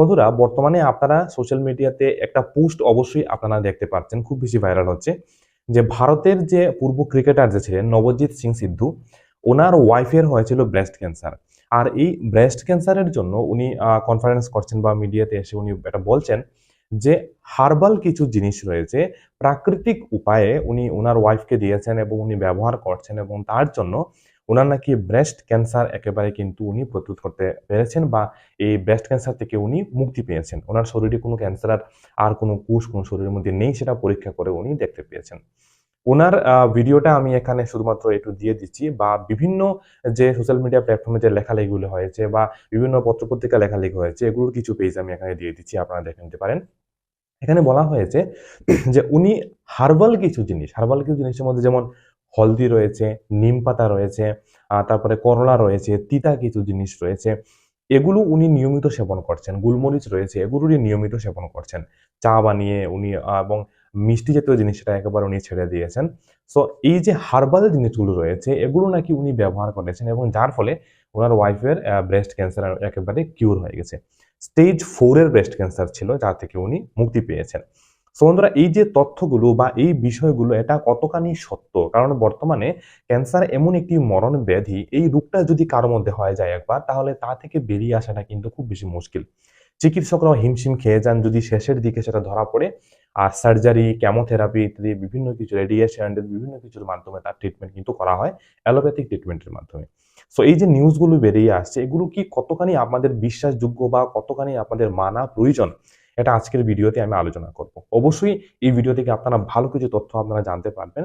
বন্ধুরা, বর্তমানে আপনারা সোশ্যাল মিডিয়াতে একটা পোস্ট অবশ্যই আপনারা দেখতে পাচ্ছেন, খুব বেশি ভাইরাল হচ্ছে। যে ভারতের যে পূর্ব ক্রিকেটার যে ছিলেন, নবজিৎ সিং সিদ্ধু, ওনার ওয়াইফের হয়েছিল ব্রেস্ট ক্যান্সার আর এই ব্রেস্ট ক্যান্সারের জন্য উনি কনফারেন্স করছেন বা মিডিয়াতে এসে উনি এটা বলছেন যে হার্বাল কিছু জিনিস রয়েছে, প্রাকৃতিক উপায়ে উনি ওনার ওয়াইফকে দিয়েছেন এবং উনি ব্যবহার করছেন এবং তার জন্য ওনার নাকি ব্রেস্ট ক্যান্সার একেবারে কিন্তু উনি প্রতিরোধ করতে পেরেছেন বা এই ব্রেস্ট ক্যান্সার থেকে উনি মুক্তি পেয়েছেন। ওনার শরীরে কোনো ক্যান্সার আর কোনো কুশ কোনো শরীরের মধ্যে নেই সেটা পরীক্ষা করে উনি দেখতে পেয়েছেন। ওনার ভিডিওটা আমি এখানে শুধুমাত্র একটু দিয়ে দিচ্ছি বা বিভিন্ন যে সোশ্যাল মিডিয়া প্ল্যাটফর্মে যে লেখালেখিগুলো হয়েছে বা বিভিন্ন পত্রপত্রিকা লেখালেখি হয়েছে, এগুলোর কিছু পেজ আমি এখানে দিয়ে দিচ্ছি, আপনারা দেখে নিতে পারেন। এখানে বলা হয়েছে যে উনি হার্বাল কিছু জিনিস হার্বাল কিছু জিনিসের মধ্যে যেমন হলদি রয়েছে, নিম পাতা রয়েছে তারপরে করলা রয়েছে, তিতা কিছু জিনিস রয়েছে। এগুলো উনি নিয়মিত সেবন করছেন, গুলমরিচ রয়েছে, এগুলো উনি নিয়মিত সেবন করছেন। চা বানিয়ে উনি এবং মিষ্টি জাতীয় জিনিসটা একেবারে উনি ছেড়ে দিয়েছেন। সো এই যে হার্বাল জিনিসগুলো রয়েছে, এগুলো নাকি উনি ব্যবহার করেছেন এবং যার ফলে ওনার ওয়াইফের ব্রেস্ট ক্যান্সার একেবারে কিউর হয়ে গেছে। স্টেজ ফোরের ব্রেস্ট ক্যান্সার ছিল যা থেকে উনি মুক্তি পেয়েছেন। সো বন্ধুরা, এই যে তথ্যগুলো বা এই বিষয়গুলো, এটা কতখানি সত্য? কারণ বর্তমানে ক্যান্সার এমন একটি মরণ ব্যাধি, এই রোগটা যদি কারও মধ্যে হয়ে যায় একবার, তাহলে তা থেকে বেরিয়ে আসাটা কিন্তু খুব বেশি মুশকিল। চিকিৎসকরাও হিমশিম খেয়ে যান, যদি শেষের দিকে সেটা ধরা পড়ে, আর সার্জারি, কেমোথেরাপি ইত্যাদি বিভিন্ন কিছু, রেডিয়েশন, বিভিন্ন কিছুর মাধ্যমে তার ট্রিটমেন্ট কিন্তু করা হয়, অ্যালোপ্যাথিক ট্রিটমেন্টের মাধ্যমে। সো এই যে নিউজগুলো বেরিয়ে আসছে, এগুলো কি কতখানি আপনাদের বিশ্বাসযোগ্য বা কতখানি আপনাদের মানা প্রয়োজন? এটা আজকের ভিডিওতে আমি আলোচনা করব। অবশ্যই এই ভিডিও থেকে আপনারা ভালো কিছু তথ্য আপনারা জানতে পারবেন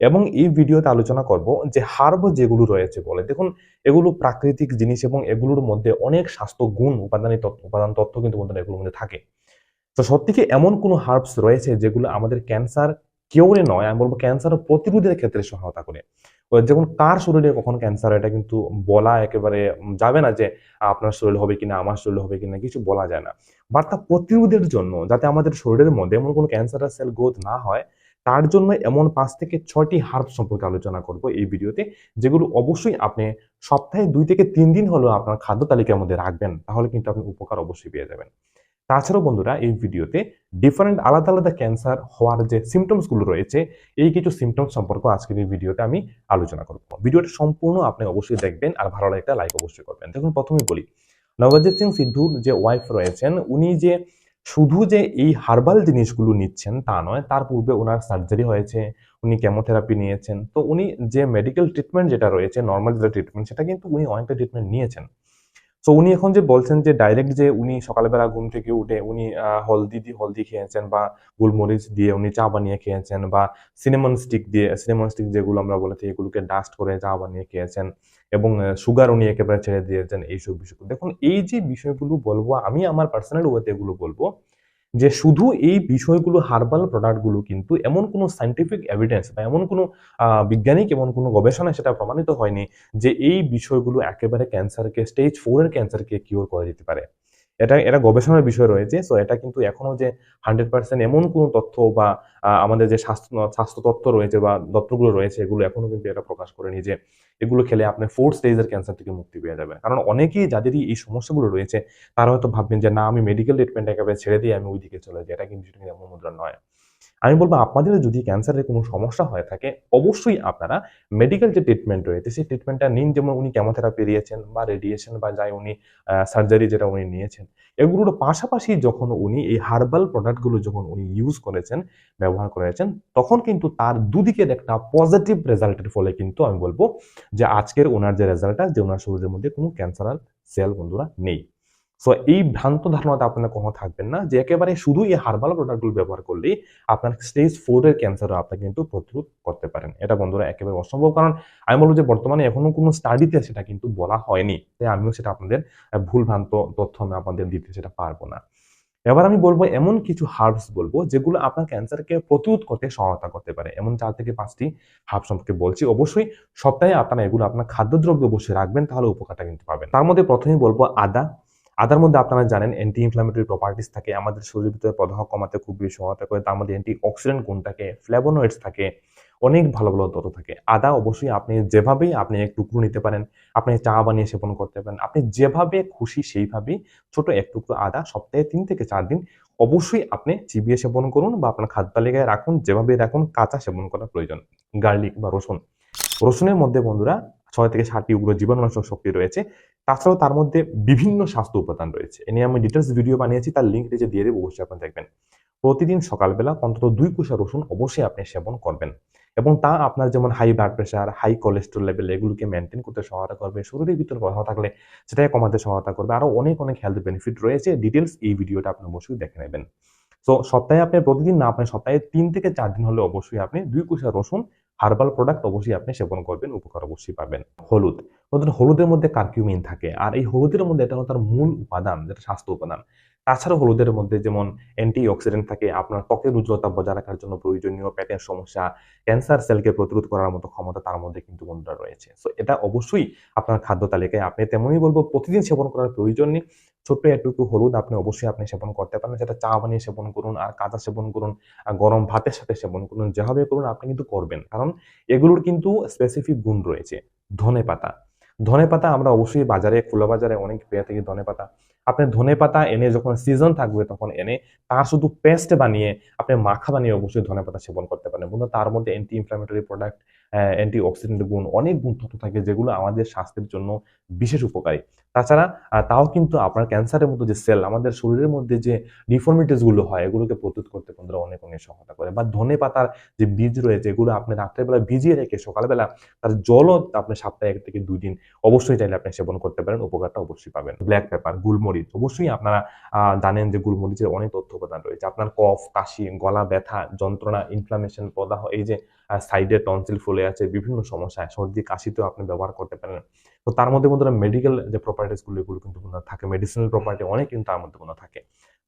এবং এই ভিডিওতে আলোচনা করব যে হার্ব যেগুলো রয়েছে বলে। দেখুন, এগুলো প্রাকৃতিক জিনিস এবং এগুলোর মধ্যে অনেক স্বাস্থ্য গুণ উপাদানী তথ্য, উপাদান, তথ্য কিন্তু বন্ধুরা এগুলোর মধ্যে থাকে। তো সত্যি কি এমন কোনো হার্বস রয়েছে যেগুলো আমাদের ক্যান্সার কেউরে নয়? আমি বলব ক্যান্সার প্রতিরোধের ক্ষেত্রে সহায়তা করে। যেমন কার শরীরে কখন ক্যান্সার এটা কিন্তু বলা একেবারে যাবে না যে আপনার শরীর হবে কিনা, আমার শরীর হবে কিনা, কিছু বলা যায় না। বার্তা প্রতিরোধের জন্য, যাতে আমাদের শরীরের মধ্যে এমন কোনো ক্যান্সারের সেল গ্রোথ না হয়, তার জন্য এমন পাঁচ থেকে ছয়টি হার্ব সম্পর্কে আলোচনা করব এই ভিডিওতে, যেগুলো অবশ্যই আপনি সপ্তাহে দুই থেকে তিন দিন হলেও আপনার খাদ্য তালিকার মধ্যে রাখবেন, তাহলে কিন্তু আপনি উপকার অবশ্যই পেয়ে যাবেন। তাছাড়াও বন্ধুরা, এই ভিডিওতে ডিফারেন্ট আলাদা আলাদা ক্যান্সার হওয়ার যে সিমটমসগুলো রয়েছে, এই কিছু সিমটমস সম্পর্কে আজকের এই ভিডিওতে আমি আলোচনা করব। ভিডিওটা সম্পূর্ণ আপনি অবশ্যই দেখবেন আর ভালো লাগে একটা লাইক অবশ্যই করবেন। দেখুন, প্রথমেই বলি নবজিৎ সিং সিদ্ধুর যে ওয়াইফ রয়েছেন, উনি যে শুধু যে এই হার্বাল জিনিসগুলো নিচ্ছেন তা নয়, তার পূর্বে ওনার সার্জারি হয়েছে, উনি কেমোথেরাপি নিয়েছেন। তো উনি যে মেডিকেল ট্রিটমেন্ট যেটা রয়েছে নর্মাল যেটা ট্রিটমেন্ট সেটা কিন্তু উনি অনেকটা ট্রিটমেন্ট নিয়েছেন। তো উনি এখন যে বলছেন যে ডাইরেক্ট যে উনি সকালবেলা ঘুম থেকে উঠে উনি হলদি দিয়ে হলদি খেয়েছেন বা গোলমরিচ দিয়ে উনি চা বানিয়ে খেয়েছেন বা সিনেমন স্টিক দিয়ে সিনেমন স্টিক যেগুলো আমরা বলে থাকি এগুলোকে ডাস্ট করে চা বানিয়ে খেয়েছেন এবং সুগার উনি একেবারে ছেড়ে দিয়েছেন এইসব বিষয়গুলো। দেখুন, এই যে বিষয়গুলো বলব, আমি আমার পার্সোনাল ওয়েতে এগুলো বলব যে শুধু এই বিষয়গুলো হার্বাল প্রোডাক্টগুলো কিন্তু এমন কোনো সাইন্টিফিক এভিডেন্স বা এমন কোনো বিজ্ঞানিক এমন কোনো গবেষণায় সেটা প্রমাণিত হয়নি যে এই বিষয়গুলো একেবারে ক্যান্সারকে স্টেজ ফোরের ক্যান্সারকে কিওর করা যেতে পারে। এটা এটা গবেষণার বিষয় রয়েছে। সো এটা কিন্তু এখনও যে হান্ড্রেড পার্সেন্ট এমন কোনো তথ্য বা আমাদের যে স্বাস্থ্য স্বাস্থ্য তত্ত্ব রয়েছে বা দত্তগুলো রয়েছে, এগুলো এখনও কিন্তু এটা প্রকাশ করেনি যে এগুলো খেলে আপনি ফোর্থ স্টেজের ক্যান্সার থেকে মুক্তি পেয়ে যাবেন কারণ অনেকেই যাদেরই এই সমস্যাগুলো রয়েছে, তারা হয়তো ভাববেন যে, না, আমি মেডিকেল ট্রিটমেন্ট একেবারে ছেড়ে দিয়ে আমি ওই দিকে চলে যাই। এটা কিন্তু এমন মুদ্রা নয়। আমি বলব আপনাদের যদি ক্যান্সারের কোনো সমস্যা হয়ে থাকে, অবশ্যই আপনারা মেডিকেল যে ট্রিটমেন্ট রয়েছে, সেই ট্রিটমেন্টটা নিন। যেমন উনি কেমোথেরাপি দিয়েছেন বা রেডিয়েশন বা যাই উনি সার্জারি যেটা উনি নিয়েছেন। এগুলোর পাশাপাশি যখন উনি এই হার্বাল প্রোডাক্টগুলো যখন উনি ইউজ করেছেন, ব্যবহার করেছেন, তখন কিন্তু তার দুদিকের একটা পজিটিভ রেজাল্টের ফলে কিন্তু আমি বলব যে আজকের ওনার যে রেজাল্টটা যে ওনার শরীরের মধ্যে কোনো ক্যান্সারাল সেল বন্ধুরা নেই। সো এই ভ্রান্ত ধারণাতে আপনার কখনো থাকবেন না, যে একেবারে শুধু এই হার্বাল প্রোডাক্টগুলো ব্যবহার করলেই আপনার স্টেজ ফোরের ক্যান্সারও আপনি কিন্তু প্রতিরোধ করতে পারেন। এটা বন্ধুরা একেবারে অসম্ভব, কারণ আমি বলব যে বর্তমানে এখনও কোনো স্টাডিতে সেটা কিন্তু বলা হয়নি। তাই আমিও সেটা আপনাদের ভুল ভ্রান্ত তথ্য আমি আপনাদের দিতে সেটা পারব না। এবার আমি বলব এমন কিছু হার্বস বলব, যেগুলো আপনার ক্যান্সারকে প্রতিরোধ করতে সহায়তা করতে পারে। এমন চার থেকে পাঁচটি হার্ব সম্পর্কে বলছি। অবশ্যই সপ্তাহে আপনারা এগুলো আপনার খাদ্যদ্রব্য অবশ্যই রাখবেন, তাহলে উপকারটা কিন্তু পাবেন। তার মধ্যে প্রথমেই বলব আদা। আদার মধ্যে আপনারা জানেন অ্যান্টি ইনফ্লামেটরি প্রপার্টিস থাকে, আমাদের শরীরের ভিতরে প্রদাহ কমাতে খুব বেশি সহায়তা করে তার মধ্যে অ্যান্টি অক্সিডেন্ট গুণ থাকে ফ্লেভোনয়েডস থাকে, অনেক ভালো ভালো তথ্য থাকে। আদা অবশ্যই আপনি যেভাবেই আপনি এক টুকরো নিতে পারেন, আপনি চা বানিয়ে সেবন করতে পারেন, আপনি যেভাবে খুশি সেইভাবেই ছোট এক টুকরো আদা সপ্তাহে তিন থেকে চার দিন অবশ্যই আপনি চিবিয়ে সেবন করুন বা আপনার খাদ্য তালিকায় রাখুন, যেভাবে রাখুন, কাঁচা সেবন করা প্রয়োজন গার্লিক বা রসুন। রসুনের মধ্যে বন্ধুরা ছয় থেকে ষাটটি উগ্র জীবাণুনাশক শক্তি রয়েছে। তাছাড়াও তার মধ্যে বিভিন্ন স্বাস্থ্য উপাদান রয়েছে। এ নিয়ে আমি ডিটেলস ভিডিও বানিয়েছি, তার লিঙ্ক নিচে দিয়ে দেবো, অবশ্যই আপনি দেখবেন। প্রতিদিন সকালবেলা অন্তত দুই কুষা রসুন অবশ্যই আপনি সেবন করবেন এবং তা আপনার যেমন high blood pressure high cholesterol level এগুলোকে মেনটেন করতে সহায়তা করবে, শরীরের ভিতরে কথা থাকলে সেটাকে কমাতে সহায়তা করবে আরও অনেক অনেক হেলথ বেনিফিট রয়েছে। ডিটেলস এই ভিডিওটা আপনি অবশ্যই দেখে নেবেন। তো সপ্তাহে আপনি প্রতিদিন না, আপনি সপ্তাহে তিন থেকে চার দিন হলে অবশ্যই আপনি দুই কুষা রসুন হার্বাল প্রোডাক্ট অবশ্যই আপনি সেবন করবেন, উপকার অবশ্যই পাবেন। হলুদ বন্ধুরা হলুদের মধ্যে কার্কিউমিন থাকে। আর এই হলুদের মধ্যে এটা হলো তার মূল উপাদান, যেটা স্বাস্থ্য উপাদান। তাছাড়া হলুদের মধ্যে যেমন অ্যান্টি অক্সিডেন্ট থাকে, আপনার ত্বকের উজ্জ্বলতা বজায় রাখার জন্য প্রয়োজনীয় পেটের সমস্যা ক্যান্সার সেলকে প্রতিরোধ করার মতো ক্ষমতা তার মধ্যে কিন্তু বন্ধুরা রয়েছে। সো এটা অবশ্যই আপনার খাদ্য তালিকায়, আপনি তেমনই বলব প্রতিদিন সেবন করার প্রয়োজন নেই। ছোট্ট একটু হলুদ আপনি অবশ্যই আপনি সেবন করতে পারেন, সেটা চা বানিয়ে সেবন করুন, আর কাঁচা সেবন করুন গরম ভাতের সাথে সেবন করুন, যেভাবে করুন আপনি কিন্তু করবেন। কারণ এগুলোর কিন্তু স্পেসিফিক গুণ রয়েছে, ধনে পাতা। ধনে পাতা আমরা অবশ্যই বাজারে, খোলা বাজারে অনেক পেয়ে থাকি ধনে পাতা। আপনি ধনে পাতা এনে যখন সিজন থাকবে তখন এনে তার শুধু পেস্ট বানিয়ে আপনি মাখা বানিয়ে অবশ্যই ধনে পাতা সেবন করতে পারেন। বন্ধু তার মধ্যে anti inflammatory product antioxidant গুণ অনেক গুণ তথ্য থাকে যেগুলো আমাদের স্বাস্থ্যের জন্য বিশেষ উপকারী। তাছাড়া তাও কিন্তু আপনার ক্যান্সারের মতো যে সেল, আমাদের শরীরের মধ্যে যে ডিফর্মিটিসগুলো হয়, এগুলোকে প্রতিরোধ করতে বন্ধুরা অনেক অনেক সহায়তা করে। বা ধনে পাতার যে বীজ রয়েছে, এগুলো আপনি রাত্রেবেলা ভিজিয়ে রেখে সকালবেলা তার জলও আপনি সপ্তাহে এক থেকে দুই দিন অবশ্যই চাইলে আপনি সেবন করতে পারেন, উপকারটা অবশ্যই পাবেন। ব্ল্যাক পেপার, গুলমরিচ, অবশ্যই আপনারা জানেন যে গুলমরিচের অনেক তথ্য উপাদান রয়েছে। আপনার কফ, কাশি, গলা ব্যথা, যন্ত্রণা ইনফ্লামেশন প্রদাহ, এই যে সাইডে টনসিল ফুলে আছে, বিভিন্ন সমস্যায়, সর্দি, কাশিতেও আপনি ব্যবহার করতে পারেন। তো তার মধ্যে বন্ধুরা মেডিকেল যে প্রপার্টিস গুলো এগুলো কিন্তু থাকে। মেডিসিনাল প্রপার্টি অনেক কিন্তু তার মধ্যে থাকে।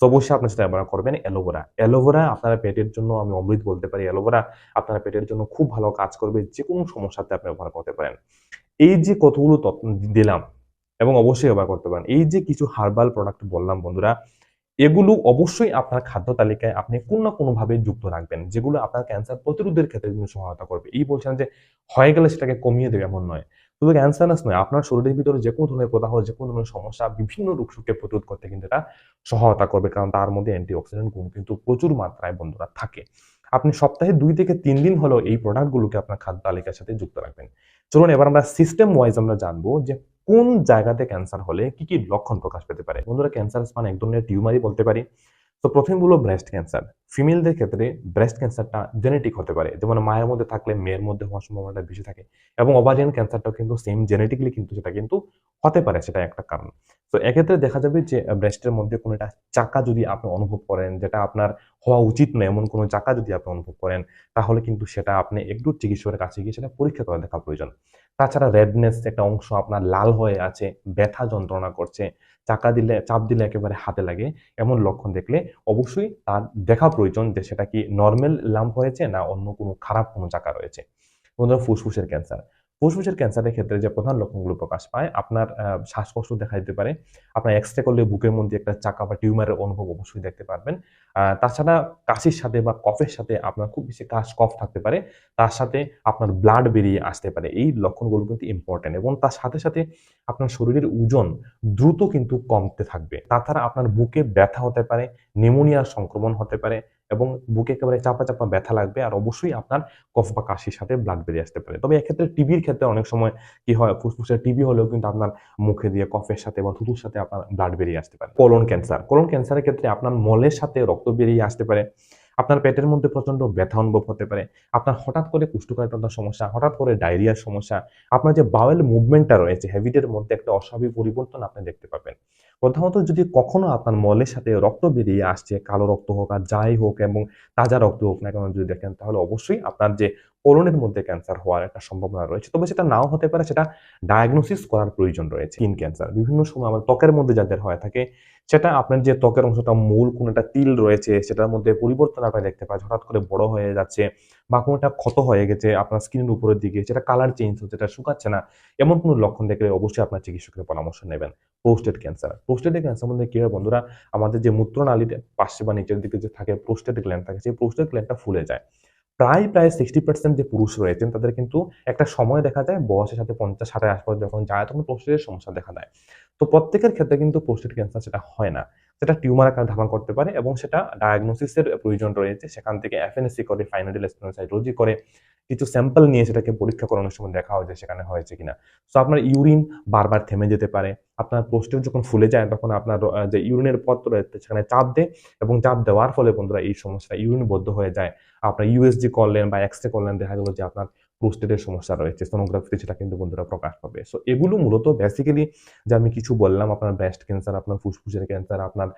তো অবশ্যই আপনি সেটা ব্যবহার করবেন অ্যালোভেরা অ্যালোভেরা আপনার পেটের জন্য, আমি অমৃত বলতে পারি অ্যালোভেরা আপনার পেটের জন্য খুব ভালো কাজ করবে যে কোনো সমস্যাতে আপনি ব্যবহার করতে পারেন। এই যে কতগুলো দিলাম, এবং অবশ্যই ব্যবহার করতে পারেন, এই যে কিছু হার্বাল প্রোডাক্ট বললাম বন্ধুরা, এগুলো অবশ্যই আপনার খাদ্য তালিকায় আপনি কোন না কোনোভাবে যুক্ত রাখবেন, যেগুলো আপনার ক্যান্সার প্রতিরোধের ক্ষেত্রে সহায়তা করবে। এই বলছেন যে, হয়ে গেলে সেটাকে কমিয়ে দেবে এমন নয়। শুধু ক্যান্সারাস নয়, আপনার শরীরের ভিতরে যে কোনো ধরনের প্রদাহ যে কোনো ধরনের সমস্যা, বিভিন্ন রোগশোককে প্রতিরোধ করতে কিন্তু এটা সহায়তা করবে, কারণ তার মধ্যে অ্যান্টি অক্সিডেন্ট গুণ কিন্তু প্রচুর মাত্রায় বন্ধুরা থাকে। আপনি সপ্তাহে দুই থেকে তিন দিন হলেও এই প্রোডাক্টগুলোকে আপনার খাদ্য তালিকার সাথে যুক্ত রাখবেন। চলুন এবার আমরা সিস্টেম ওয়াইজ আমরা জানব যে কোন জায়গাতে ক্যান্সার হলে কি কি লক্ষণ প্রকাশ পেতে পারে। বন্ধুরা ক্যান্সার মানে এক ধরনের টিউমারই বলতে পারি। তো প্রথম হলো ব্রেস্ট ক্যান্সার ফিমেলদের ক্ষেত্রে ব্রেস্ট ক্যান্সারটা জেনেটিক হতে পারে। যেমন মায়ের মধ্যে থাকলে মেয়ের মধ্যে হওয়ার সম্ভাবনাটা বেশি থাকে এবং ওভারিয়ান ক্যান্সারটাও কিন্তু সেম জেনেটিকলি কিন্তু সেটা কিন্তু হতে পারে, সেটা একটা কারণ। তো এক্ষেত্রে দেখা যাবে যে ব্রেস্টের মধ্যে কোনো একটা চাকা যদি আপনি অনুভব করেন, যেটা আপনার হওয়া উচিত নয়, এমন কোনো চাকা যদি আপনি অনুভব করেন, তাহলে কিন্তু সেটা আপনি একটু চিকিৎসকের কাছে গিয়ে সেটা পরীক্ষা করে দেখা প্রয়োজন। তাছাড়া রেডনেস একটা অংশ আপনার লাল হয়ে আছে, ব্যথা যন্ত্রণা করছে চাকা দিলে, চাপ দিলে একেবারে হাতে লাগে এমন লক্ষণ দেখলে অবশ্যই তার দেখা প্রয়োজন যে সেটা কি নর্মাল লাম্প হয়েছে না অন্য কোনো খারাপ কোনো চাকা রয়েছে। বন্ধুরা ফুসফুসের ক্যান্সার ফুসফুসের ক্যান্সারের ক্ষেত্রে যে প্রধান লক্ষণগুলো প্রকাশ পায়, আপনার শ্বাসকষ্ট দেখা দিতে পারে, আপনার এক্সরে করলে বুকের মধ্যে একটা চাকা বা টিউমারের অনুভব অবশ্যই দেখতে পারবেন। তাছাড়া কাশির সাথে বা কফের সাথে আপনার খুব বেশি কাশ, কফ থাকতে পারে, তার সাথে আপনার ব্লাড বেরিয়ে আসতে পারে, এই লক্ষণগুলো কিন্তু ইম্পর্টেন্ট এবং তার সাথে সাথে আপনার শরীরের ওজন দ্রুত কিন্তু কমতে থাকবে। তাছাড়া আপনার বুকে ব্যথা হতে পারে নিউমোনিয়ার সংক্রমণ হতে পারে এবং বুকে একেবারে চাপা চাপা ব্যথা লাগবে আর অবশ্যই আপনার কফ বা কাশির সাথে ব্লাড বেরিয়ে আসতে পারে। তবে এক্ষেত্রে টিবির ক্ষেত্রে অনেক সময় কি হয়, ফুসফুসের টিবি হলেও কিন্তু আপনার মুখে দিয়ে কফের সাথে বা থুতুর সাথে আপনার ব্লাড বেরিয়ে আসতে পারে। কোলন ক্যান্সার কোলন ক্যান্সারের ক্ষেত্রে আপনার মলের সাথে রক্ত বেরিয়ে আসতে পারে। আপনার পেটের মধ্যে প্রচণ্ড ব্যথা অনুভব হতে পারে। আপনার হঠাৎ করে কুষ্ঠকাঠিন্যতার সমস্যা, হঠাৎ করে ডায়রিয়ার সমস্যা, আপনার যে বাওয়েল মুভমেন্টটা রয়েছে হ্যাবিটের মধ্যে একটা অস্বাভাবিক পরিবর্তন আপনি দেখতে পাবেন। প্রথমত যদি কখনো আপনার মলের সাথে রক্ত বেরিয়ে আসছে, কালো রক্ত হোক আর যাই হোক এবং তাজা রক্ত হোক না কেন যদি দেখেন, তাহলে অবশ্যই আপনার যে কোলনের মধ্যে ক্যান্সার হওয়ার একটা সম্ভাবনা রয়েছে। তবে সেটা নাও হতে পারে, সেটা ডায়াগনোসিস করার প্রয়োজন রয়েছে স্কিন ক্যান্সার বিভিন্ন সময় আমাদের ত্বকের মধ্যে যাদের হয়ে থাকে, সেটা আপনার যে ত্বকের অংশটা মূল, কোনো একটা তিল রয়েছে, সেটার মধ্যে পরিবর্তন আপনার দেখতে পাচ্ছেন। হঠাৎ করে বড় হয়ে যাচ্ছে বা কোনো একটা ক্ষত হয়ে গেছে আপনার স্কিনের উপরের দিকে, সেটা কালার চেঞ্জ হচ্ছে এটা শুকাচ্ছে না, এমন কোনো লক্ষণ দেখলে অবশ্যই আপনার চিকিৎসকের পরামর্শ নেবেন। প্রোস্টেট ক্যান্সার প্রোস্টেট ক্যান্সার মধ্যে কি হয় বন্ধুরা, আমাদের যে মূত্রনালীর পাশে বা নিচের দিকে যে থাকে প্রোস্টেট গ্ল্যান্ড থাকে, সেই প্রোস্টেট গ্ল্যান্ডটা ফুলে যায়। প্রায় প্রায় সিক্সটি পার্সেন্ট যে পুরুষ রয়েছেন, তাদের কিন্তু একটা সময় দেখা যায় বয়সের সাথে পঞ্চাশ, ষাটের আশপাশ যখন যায়, তখন প্রোস্টেটের সমস্যা দেখা দেয়। তো প্রত্যেকের ক্ষেত্রে কিন্তু প্রোস্টেট ক্যান্সার সেটা হয় না। সেটা টিউমার আকারে ধারণ করতে পারে এবং সেটা ডায়াগনোসিসের প্রয়োজন রয়েছে। সেখান থেকে এফএনএসি করে ফাইনাল সাইটোলজি করে। কিছু স্যাম্পল নিয়ে সেটাকে পরীক্ষা করানোর সময় দেখা হয় যে সেখানে হয়েছে কিনা। সো আপনার ইউরিন বারবার থেমে যেতে পারে। আপনার পোস্টের যখন ফুলে যায়, তখন আপনার যে ইউরিনের পত্র রয়েছে সেখানে চাপ দেয় এবং চাপ দেওয়ার ফলে বন্ধুরা এই সমস্যা ইউরিন বদ্ধ হয়ে যায়। আপনার ইউএসজি করলেন বা এক্স রে করলেন, দেখা গেলো যে আপনার প্রোস্টেটের সমস্যা রয়েছে। সোনোগ্রাফিতে সেটা কিন্তু বন্ধুরা প্রকাশ পাবে। সো এগুলো মূলত বেসিক্যালি যে আমি কিছু বললাম, আপনার ব্রেস্ট ক্যান্সার আপনার ফুসফুসের ক্যান্সার আপনার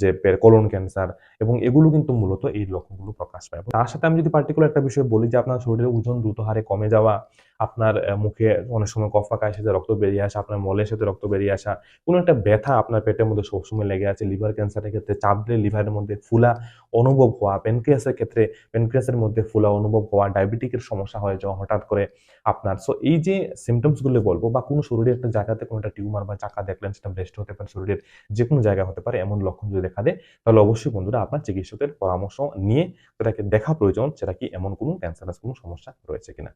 যে কোলন ক্যান্সার এবং এগুলো কিন্তু মূলত এই লক্ষণগুলো প্রকাশ পায়। তার সাথে আমি যদি পার্টিকুলার একটা বিষয় বলি যে আপনার শরীরের ওজন দ্রুত হারে কমে যাওয়া, আপনার মুখে অনেক সময় কফা পাকায় সাথে রক্ত বেরিয়ে আসা, আপনার মলের সাথে রক্ত বেরিয়ে আসা, কোনো একটা ব্যথা আপনার পেটের মধ্যে সবসময় লেগে আছে। লিভার ক্যান্সারের ক্ষেত্রে চাপ দিলে লিভারের মধ্যে ফুলা অনুভব হওয়া প্যানক্রিয়াসের ক্ষেত্রে প্যানক্রিয়াসের মধ্যে ফুলা অনুভব হওয়া ডায়াবেটিকের সমস্যা হয়ে যাওয়া হঠাৎ করে আপনার। সো এই যে সিমটমসগুলো বলব বা কোনো শরীরের একটা জায়গাতে কোনো একটা টিউমার বা চাকা দেখলেন সেটা ব্রেস্ট হতে পারে, শরীরের যে কোনো জায়গা হতে পারে, এমন লক্ষণ যদি দেখা দেয়, তাহলে অবশ্যই বন্ধুরা আপনার চিকিৎসকের পরামর্শ নিয়ে সেটাকে দেখা প্রয়োজন, সেটা কি এমন কোনো ক্যান্সারাস কোনো সমস্যা রয়েছে কিনা।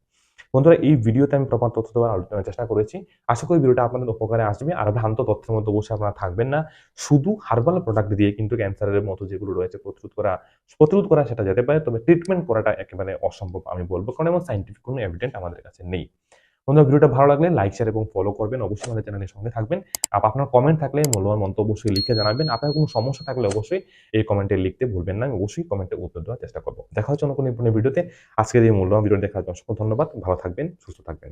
বন্ধুরা, এই ভিডিওতে আমি প্রমাণ তথ্য দেওয়ার আলোচনার চেষ্টা করেছি। আশা করি ভিডিওটা আপনাদের উপকারে আসবে। আর ভ্রান্ত তথ্যের মধ্যে অবশ্যই আপনারা থাকবেন না। শুধু হার্বাল প্রোডাক্ট দিয়ে কিন্তু ক্যান্সারের মতো যেগুলো রয়েছে, প্রতিরোধ করা প্রতিরোধ করা সেটা যেতে পারে, তবে ট্রিটমেন্ট করাটা একেবারে অসম্ভব আমি বলব। কারণ এমন সাইন্টিফিক কোনো এভিডেন্ট আমাদের কাছে নেই। বন্ধুরা, ভিডিওটা ভালো লাগলে লাইক শেয়ার এবং ফলো করবেন। অবশ্যই আমাদের চ্যানেলের সঙ্গে থাকবেন। আর আপনার কমেন্ট থাকলে মূল্যবান মন্তব্য অবশ্যই লিখে জানাবেন। আপনার কোনো সমস্যা থাকলে অবশ্যই এই কমেন্টে লিখতে ভুলবেন না। আমি অবশ্যই কমেন্টে উত্তর দেওয়ার চেষ্টা করব। দেখা হচ্ছে অন্য কোনো ভিডিওতে আজকের এই মূল্যবান ভিডিও দেখার জন্য অসংখ্য ধন্যবাদ। ভালো থাকবেন, সুস্থ থাকবেন।